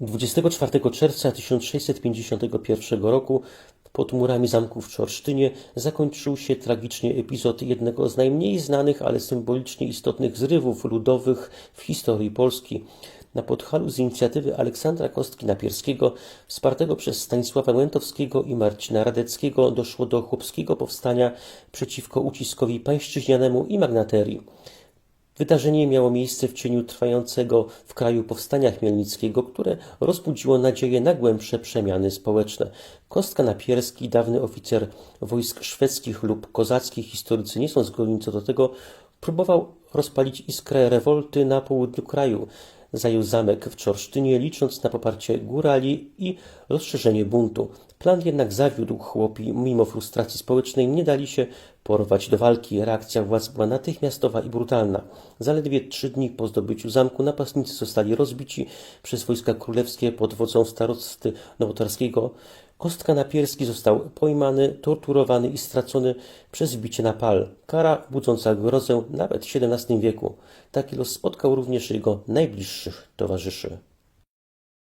24 czerwca 1651 roku pod murami zamku w Czorsztynie zakończył się tragicznie epizod jednego z najmniej znanych, ale symbolicznie istotnych zrywów ludowych w historii Polski. Na Podhalu z inicjatywy Aleksandra Kostki-Napierskiego, wspartego przez Stanisława Łętowskiego i Marcina Radeckiego, doszło do chłopskiego powstania przeciwko uciskowi pańszczyźnianemu i magnaterii. Wydarzenie miało miejsce w cieniu trwającego w kraju powstania chmielnickiego, które rozbudziło nadzieję na głębsze przemiany społeczne. Kostka Napierski, dawny oficer wojsk szwedzkich lub kozackich, historycy nie są zgodni co do tego, próbował rozpalić iskrę rewolty na południu kraju. Zajął zamek w Czorsztynie, licząc na poparcie górali i rozszerzenie buntu. Plan jednak zawiódł chłopi, mimo frustracji społecznej nie dali się porwać do walki. Reakcja władz była natychmiastowa i brutalna. Zaledwie trzy dni po zdobyciu zamku napastnicy zostali rozbici przez wojska królewskie pod wodzą starosty nowotarskiego. Kostka Napierski został pojmany, torturowany i stracony przez wbicie na pal. Kara budząca grozę nawet w XVII wieku. Taki los spotkał również jego najbliższych towarzyszy.